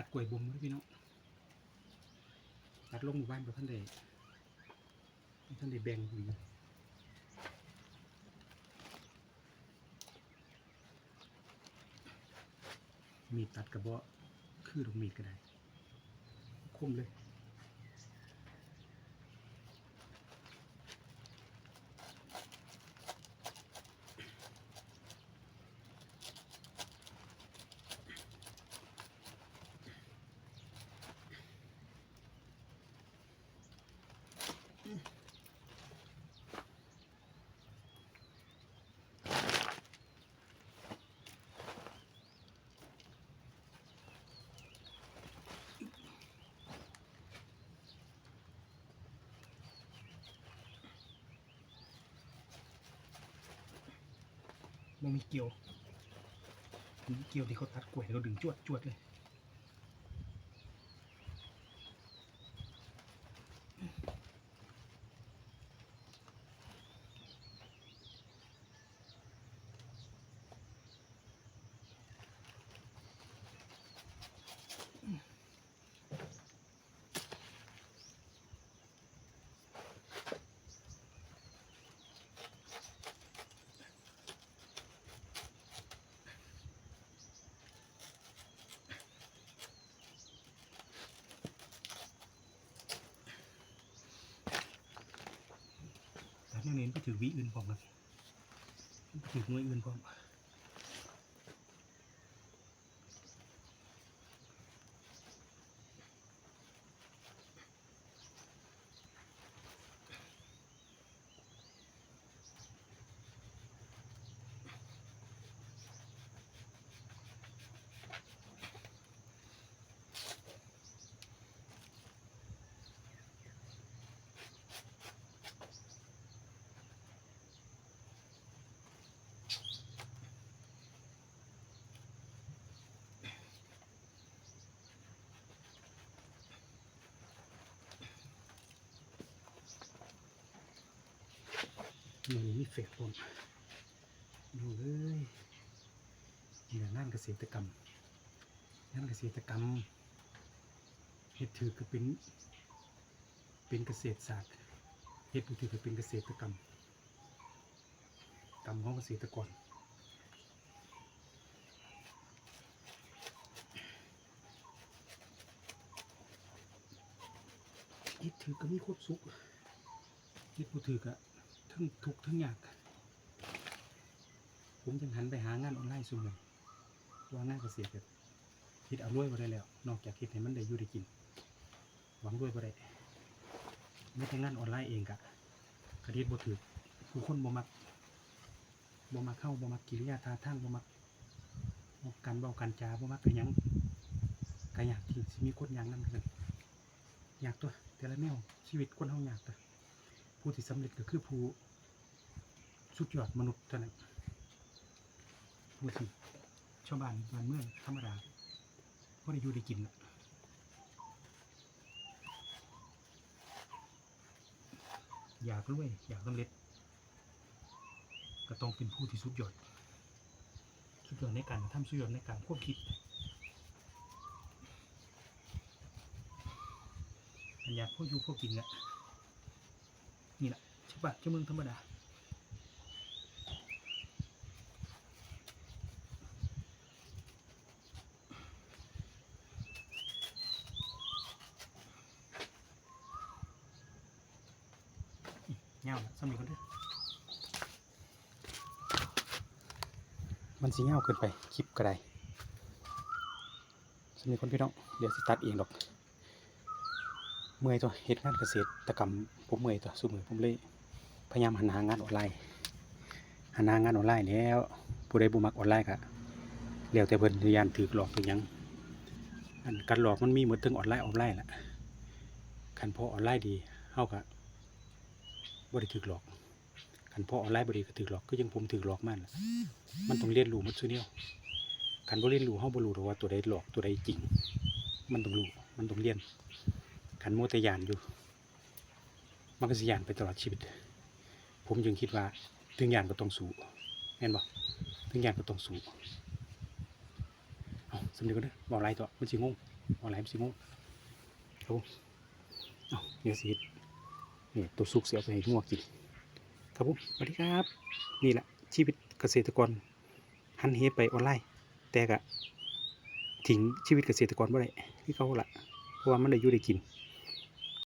ัดกล้วยบ่มด้อพี่น้องตัดลงหมู่บ้านบ่ท่านเด้บ่ท่านเด้แบ่งหวีมีดตัดกระบอกคือลงมีดก็ได้คมเลย มันมีเกี่ยวมีเกี่ยวที่เขาตัดกล้วยแล้วก็ดึงจวดจวดเลย ยังเน้นไปถือวิอื่นพร้อมนะไปถือหน่วยอื่นพร้อม นี่มีเฟกพร้อมดูเลยนี่แหละงานเกษตรกรรมงานเกษตรกรรมเฮ็ดถือก็เป็น เป็นเกษตรศาสตร์เฮ็ดถือก็เป็นเกษตรกรรมกรรมของเกษตรกรเฮ็ดถือก็มีควบสุขเฮ็ดบ่ถือก็ ทั้งทุกข์ทั้งยากผมจึงหันไปหางานออนไลน์ซุมื้อว่างานเกษตรก็เฮ็ดเอารวยบ่ได้แล้ว นอกจากเฮ็ดให้มันได้อยู่ได้กิน หวังรวยบ่ได้แม้แต่งานออนไลน์เองก็ก็เฮ็ดบ่ถือผู้คนบ่มักบ่มักเข้าบ่มักกิริยาท่าทางบ่มักการเว้าการจาบ่มักคือหยังก็อยากที่มีคนอย่างนั้นกันอยากตัว แต่ละแนวชีวิตคนเฮาอยากตัว ผู้ที่สำเร็จก็คือผู้สุดยอดมนุษย์เท่านั้นผู้ที่ชาวบ้านบ้านเมืองธรรมดาก็ได้อยู่ได้กินน่ะอยากรวยอยากสำเร็จ ก็ต้องเป็นผู้ที่สุดยอด สุดยอดในการทำสุดยอดในการควบคิดอันอยากพวกอยู่พวกกินละ นี่แหละใช่ปะเจ้าเมืองธรรมดาเงาสำเร็จกันเด้อมันสีเงาเกินไปคลิปก็ได้สำเร็จคนพี่น้องเดี๋ยวสิตัดเองดอก เมื่อยตัวเฮ็ดงานเกษตรกรรมผมเมื่อยตัวสู้มือผมเลยพยายามหันหางานออนไลน์หันหางานออนไลน์แล้วผู้ใดบ่มักออนไลน์ก็แล้วแต่เพิ่นพยายามถือหลอกเป็นหยังอันการหลอกมันมีหมดถึงออนไลน์ออฟไลน์แหละคันพอออนไลน์ดีเฮาก็บ่ได้ถือหลอกคันพอออนไลน์บ่ดีก็ถือหลอกก็ยังผมถือหลอกมันล่ะมันต้องเรียนรู้หมดซุแนวคันบ่เรียนรู้เฮาบ่รู้หรอกว่าตัวใดหลอกตัวใดจริง มันต้องรู้มันต้องเรียน ขันโมแตยานอยู่มันก็สิยานไปตลอดชีวิต ผมจึงคิดว่า ถึงยานก็ต้องสู้แม่นบ่ถึงยานก็ต้องสู้เอาสำเร็จก็เด้อบอกไรตัวมันสิงงออนไลน์สิโมงครับผมเอาเดี๋ยสินี่ตัวสุกเสียไปให้งัวกินครับผมสวัสดีครับ นี่แหละชีวิตเกษตรกรหันเหไปออนไลน์ แต่ก็ทิ้งชีวิตเกษตรกรบ่ได้ที่เขาละเพราะว่ามันได้อยู่ได้กิน